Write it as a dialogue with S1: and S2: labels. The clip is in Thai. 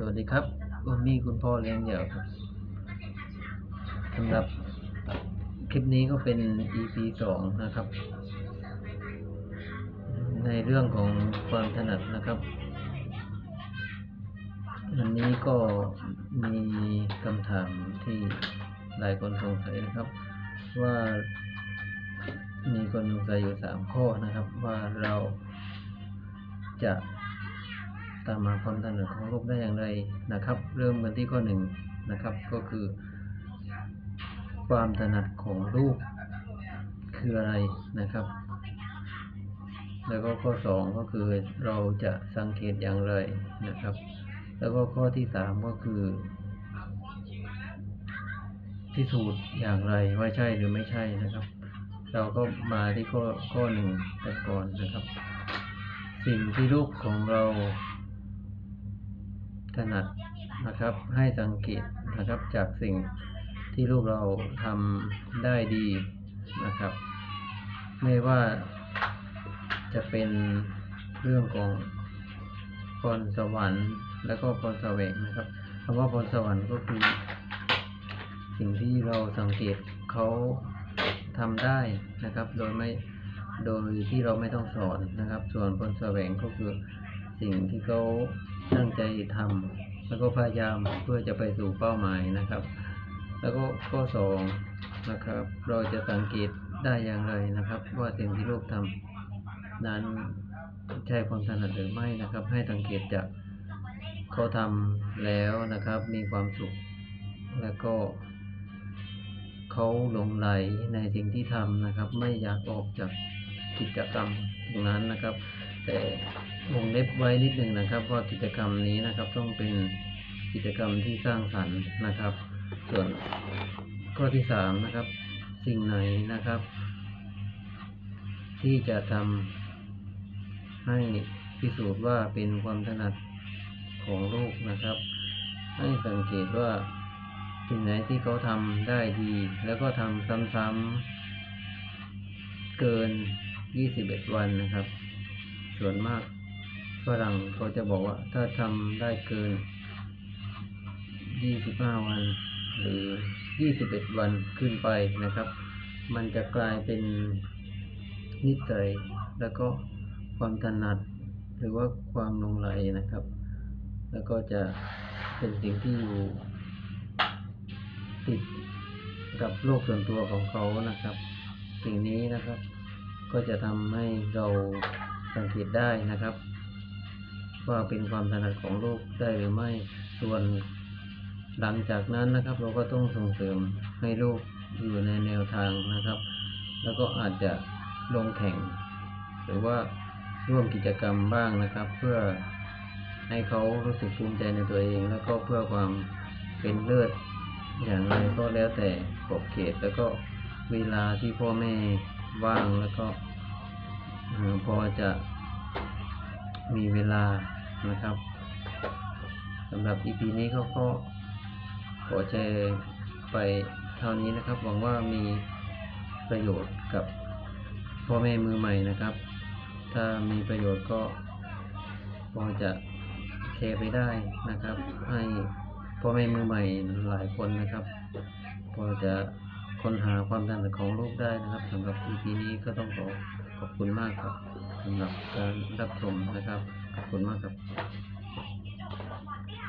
S1: สวัสดีครับผมมีคุณพ่อเลี้ยงเดี่ยวครับสำหรับคลิปนี้ก็เป็น EP สองนะครับ ในเรื่องของความถนัดนะครับวันนี้ก็มีคำถามที่หลายคนสงสัยนะครับ ว่ามีคนสงสัยอยู่สามข้อนะครับ ว่าเราจะ ตามหาความถนัดของลูกได้อย่างไรนะครับ เริ่มกันที่ข้อหนึ่งนะครับ ก็คือ ความถนัดของลูกคืออะไรนะครับ แล้วก็ข้อสองก็คือเราจะสังเกตอย่างไรนะครับ แล้วก็ข้อที่สามก็คือพิสูจน์อย่างไรว่าใช่หรือไม่ใช่นะครับ เราก็มาที่ข้อข้อหนึ่งกันก่อนนะครับ สิ่งที่ลูกของเรา ถนัดนะครับ ให้สังเกตนะครับจากสิ่งที่ลูกเราทำได้ดีนะครับ ไม่ว่าจะเป็นเรื่องของพรสวรรค์ และก็พรสวงนะครับคำว่าพรสวรรค์ก็คือ สิ่งที่เราสังเกตเขาทำได้นะครับ โดยไม่โดยที่เราไม่ต้องสอนนะครับ ส่วนพรสวงก็คือสิ่งที่เขา ตั้งใจทำแล้วก็พยายามเพื่อจะไปสู่เป้าหมายนะครับ แล้วก็ข้อสองนะครับ เราจะสังเกตได้อย่างไรนะครับ ว่าสิ่งที่ลูกทำนั้นใช่ความถนัดหรือไม่นะครับ ให้สังเกตจากเขาทำแล้วนะครับ มีความสุข แล้วก็เขาหลงไหลในสิ่งที่ทำนะครับ ไม่อยากออกจากกิจกรรมตรงนั้นนะครับ แต่ วงเล็บไว้นิดหนึ่งนะครับ ว่ากิจกรรมนี้นะครับต้องเป็นกิจกรรมที่สร้างสรรค์นะครับ ส่วนข้อที่สามนะครับ สิ่งไหนนะครับ ที่จะทำให้พิสูจน์ว่าเป็นความถนัดของลูกนะครับ ให้สังเกตว่าสิ่งไหนที่เขาทำได้ดี แล้วก็ทำซ้ำๆเกิน 21 วันนะครับ ส่วนมาก ฝรั่งเขาจะบอกว่า ถ้าทำได้เกิน 25 วัน หรือ 21 วันขึ้นไปนะครับ มันจะกลายเป็นนิสัยแล้วก็ความถนัด หรือว่าความลงไหลนะครับ แล้วก็จะเป็นสิ่งที่อยู่ติดกับโลกส่วนตัวของเขานะครับ สิ่งนี้นะครับ ก็จะทำให้เราสังเกตได้นะครับ ว่าเป็นความถนัดของลูกได้หรือไม่ ส่วนหลังจากนั้นนะครับ เราก็ต้องส่งเสริมให้ลูกอยู่ในแนวทางนะครับ แล้วก็อาจจะลงแข่ง หรือว่าร่วมกิจกรรมบ้างนะครับ เพื่อให้เขารู้สึกภูมิใจในตัวเอง แล้วก็เพื่อความเป็นเลิศอย่างไรก็แล้วแต่ขอบเขตแล้วก็เวลาที่พ่อแม่ว่างแล้วก็พอจะมีเวลา นะครับสำหรับ EP นี้เขาก็ขอแชร์ไปเท่านี้นะครับ หวังว่ามีประโยชน์กับพ่อแม่มือใหม่นะครับ ถ้ามีประโยชน์ก็พอจะแชร์ไปได้นะครับ ให้พ่อแม่มือใหม่หลายคนนะครับ พอจะค้นหาความถนัดของลูกได้นะครับสำหรับ EP นี้ก็ต้องขอขอบคุณมากครับสำหรับการรับชมนะครับ ขอบคุณมากครับ